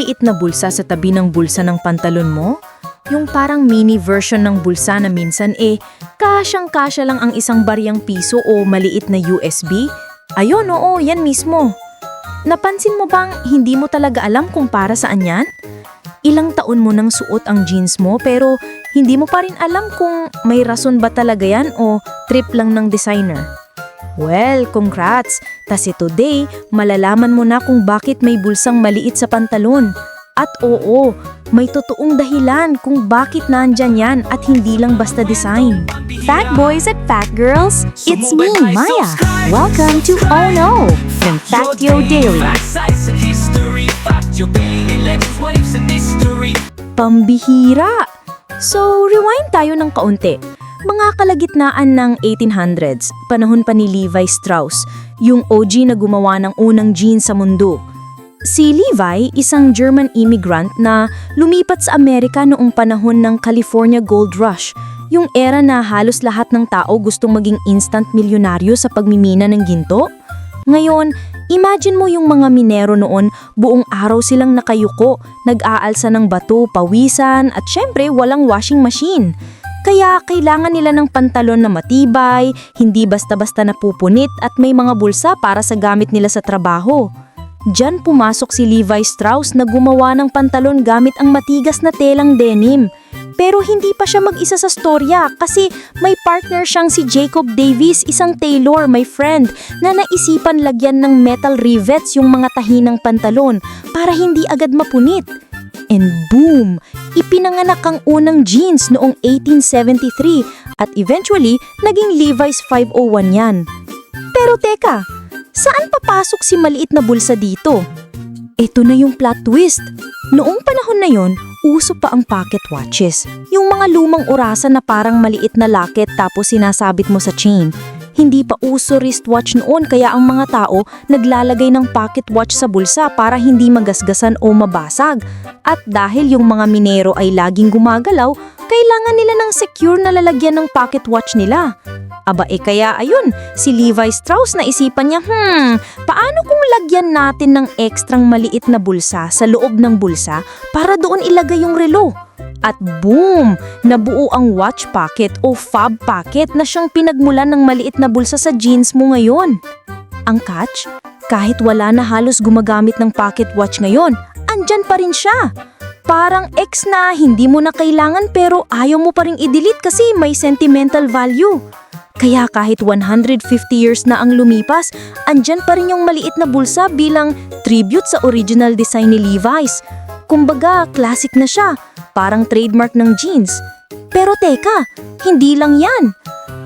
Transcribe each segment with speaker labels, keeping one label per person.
Speaker 1: maliit na bulsa sa tabi ng bulsa ng pantalon mo? Yung parang mini version ng bulsa na minsan eh, kasyang-kasya lang ang isang baryang piso o maliit na USB? Ayun, oo, yan mismo. Napansin mo bang hindi mo talaga alam kung para saan yan? Ilang taon mo nang suot ang jeans mo pero hindi mo pa rin alam kung may rason ba talaga yan o trip lang ng designer. Well, congrats! Kasi today, malalaman mo na kung bakit may bulsang maliit sa pantalon. At oo, may totoong dahilan kung bakit nandyan yan at hindi lang basta design.
Speaker 2: Fat boys at fat girls, it's me, Maya. Welcome to Oh No, ng Factio Daily.
Speaker 1: Pambihira! So, rewind tayo ng kaunti. Mga kalagitnaan ng 1800s, panahon pa ni Levi Strauss, yung OG na gumawa ng unang jeans sa mundo. Si Levi, isang German immigrant na lumipat sa Amerika noong panahon ng California Gold Rush, yung era na halos lahat ng tao gustong maging instant milyonaryo sa pagmimina ng ginto. Ngayon, imagine mo yung mga minero noon, buong araw silang nakayuko, nag-aalsa ng bato, pawisan, at syempre walang washing machine. Kaya kailangan nila ng pantalon na matibay, hindi basta-basta napupunit at may mga bulsa para sa gamit nila sa trabaho. Diyan pumasok si Levi Strauss na gumawa ng pantalon gamit ang matigas na telang denim. Pero hindi pa siya mag-isa sa storya kasi may partner siyang si Jacob Davis, isang tailor, my friend, na naisipan lagyan ng metal rivets yung mga tahi ng pantalon para hindi agad mapunit. And boom! Ipinanganak ang unang jeans noong 1873 at eventually naging Levi's 501 yan. Pero teka, saan papasok si maliit na bulsa dito? Ito na yung plot twist. Noong panahon na yon, uso pa ang pocket watches. Yung mga lumang orasan na parang maliit na locket tapos sinasabit mo sa chain. Hindi pa uso wristwatch noon kaya ang mga tao naglalagay ng pocket watch sa bulsa para hindi magasgasan o mabasag. At dahil yung mga minero ay laging gumagalaw, kailangan nila ng secure na lalagyan ng pocket watch nila. Aba eh kaya ayun, si Levi Strauss na isipan niya, hmm, paano kung lagyan natin ng ekstrang maliit na bulsa sa loob ng bulsa para doon ilagay yung relo? At boom! Nabuo ang watch pocket o fob pocket na siyang pinagmulan ng maliit na bulsa sa jeans mo ngayon. Ang catch? Kahit wala na halos gumagamit ng pocket watch ngayon, andyan pa rin siya. Parang ex na hindi mo na kailangan pero ayaw mo pa rin i-delete kasi may sentimental value. Kaya kahit 150 years na ang lumipas, andyan pa rin yung maliit na bulsa bilang tribute sa original design ni Levi's. Kumbaga, classic na siya, parang trademark ng jeans. Pero teka, hindi lang yan.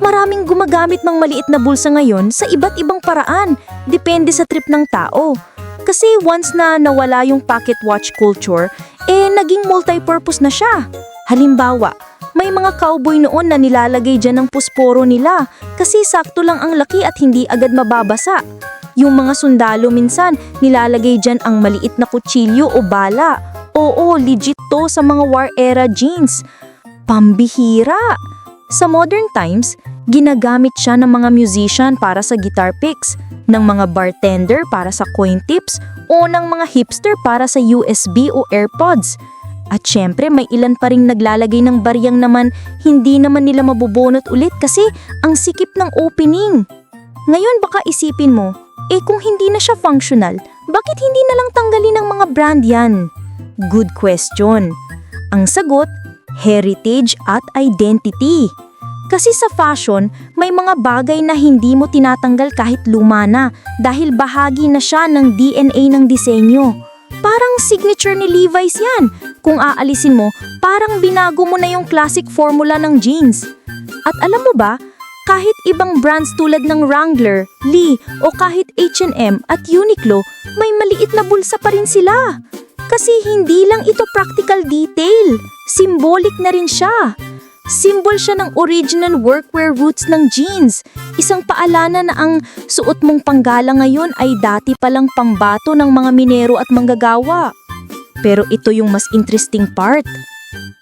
Speaker 1: Maraming gumagamit ng maliit na bulsa ngayon sa iba't ibang paraan, depende sa trip ng tao. Kasi once na nawala yung pocket watch culture, eh naging multi-purpose na siya. Halimbawa, may mga cowboy noon na nilalagay dyan ng pusporo nila kasi sakto lang ang laki at hindi agad mababasa. Yung mga sundalo minsan, nilalagay dyan ang maliit na kutsilyo o bala. Oo, legit to sa mga war era jeans. Pambihira! Sa modern times, ginagamit siya ng mga musician para sa guitar picks, ng mga bartender para sa coin tips, o ng mga hipster para sa USB o AirPods. At syempre may ilan pa ring naglalagay ng baryang naman hindi naman nila mabubunot ulit kasi ang sikip ng opening. Ngayon baka isipin mo, eh kung hindi na siya functional, bakit hindi na lang tanggalin ng mga brand yan? Good question. Ang sagot, heritage at identity. Kasi sa fashion, may mga bagay na hindi mo tinatanggal kahit luma na dahil bahagi na siya ng DNA ng disenyo. Parang signature ni Levi's yan. Kung aalisin mo, parang binago mo na yung classic formula ng jeans. At alam mo ba, kahit ibang brands tulad ng Wrangler, Lee, o kahit H&M at Uniqlo, may maliit na bulsa pa rin sila. Kasi hindi lang ito practical detail, symbolic na rin siya. Symbol siya ng original workwear roots ng jeans. Isang paalala na ang suot mong panggala ngayon ay dati palang pambato ng mga minero at manggagawa. Pero ito yung mas interesting part.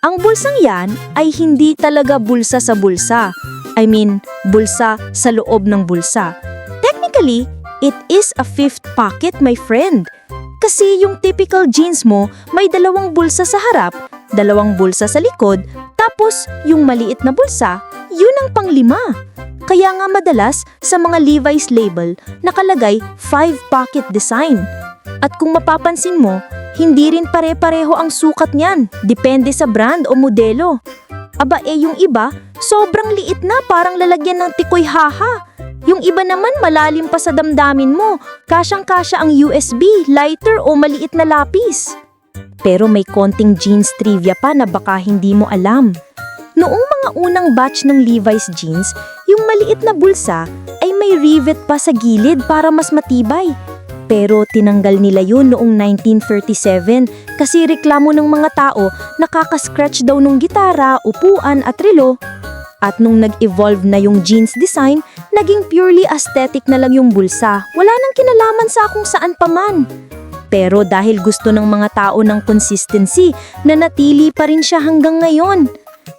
Speaker 1: Ang bulsang yan ay hindi talaga bulsa sa bulsa. I mean, bulsa sa loob ng bulsa. Technically, it is a fifth pocket, my friend. Kasi yung typical jeans mo, may dalawang bulsa sa harap, dalawang bulsa sa likod, tapos yung maliit na bulsa, yun ang panglima. Kaya nga madalas sa mga Levi's label nakalagay 5 pocket design. At kung mapapansin mo, hindi rin pare-pareho ang sukat niyan, depende sa brand o modelo. Aba eh yung iba, sobrang liit na parang lalagyan ng tikoy haha. Yung iba naman malalim pa sa damdamin mo, kasyang-kasya ang USB, lighter o maliit na lapis. Pero may konting jeans trivia pa na baka hindi mo alam. Noong mga unang batch ng Levi's jeans, yung maliit na bulsa ay may rivet pa sa gilid para mas matibay. Pero tinanggal nila yun noong 1937 kasi reklamo ng mga tao nakaka-scratch daw nung gitara, upuan at relo. At nung nag-evolve na yung jeans design, naging purely aesthetic na lang yung bulsa. Wala nang kinalaman sa kung saan pa man. Pero dahil gusto ng mga tao ng consistency, nanatili pa rin siya hanggang ngayon.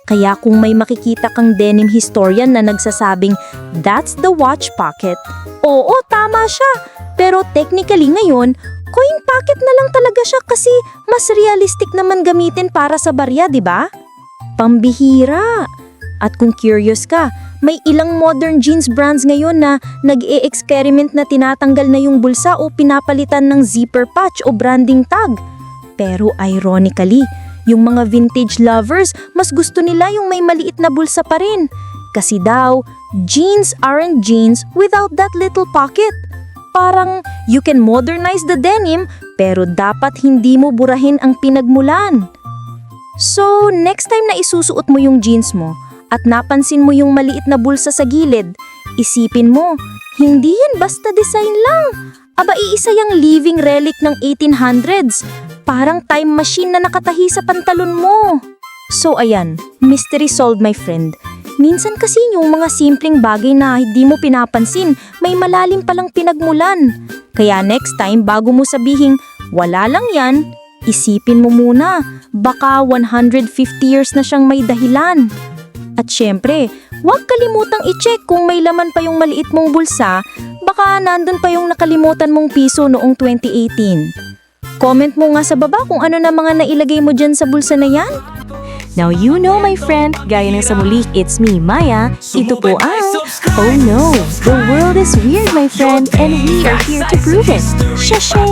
Speaker 1: Kaya kung may makikita kang denim historian na nagsasabing, that's the watch pocket. Oo, tama siya. Pero technically ngayon, coin pocket na lang talaga siya kasi mas realistic naman gamitin para sa barya, di ba? Pambihira. At kung curious ka, may ilang modern jeans brands ngayon na nag-e-experiment na tinatanggal na yung bulsa o pinapalitan ng zipper patch o branding tag. Pero ironically, yung mga vintage lovers, mas gusto nila yung may maliit na bulsa pa rin. Kasi daw, jeans aren't jeans without that little pocket. Parang you can modernize the denim pero dapat hindi mo burahin ang pinagmulan. So, next time na isusuot mo yung jeans mo at napansin mo yung maliit na bulsa sa gilid, isipin mo, hindi yan basta design lang. Aba iisa yung living relic ng 1800s. Parang time machine na nakatahi sa pantalon mo. So ayan, mystery solved my friend. Minsan kasi yung mga simpleng bagay na hindi mo pinapansin, may malalim palang pinagmulan. Kaya next time bago mo sabihing, wala lang yan, isipin mo muna, baka 150 years na siyang may dahilan. At syempre, huwag kalimutang i-check kung may laman pa yung maliit mong bulsa, baka nandun pa yung nakalimutan mong piso noong 2018. Comment mo nga sa baba kung ano na mga nailagay mo dyan sa bulsa na yan.
Speaker 2: Now you know my friend, gaya ng sa muli, it's me, Maya. Ito po ang Oh no, the world is weird my friend and we are here to prove it. Shashay!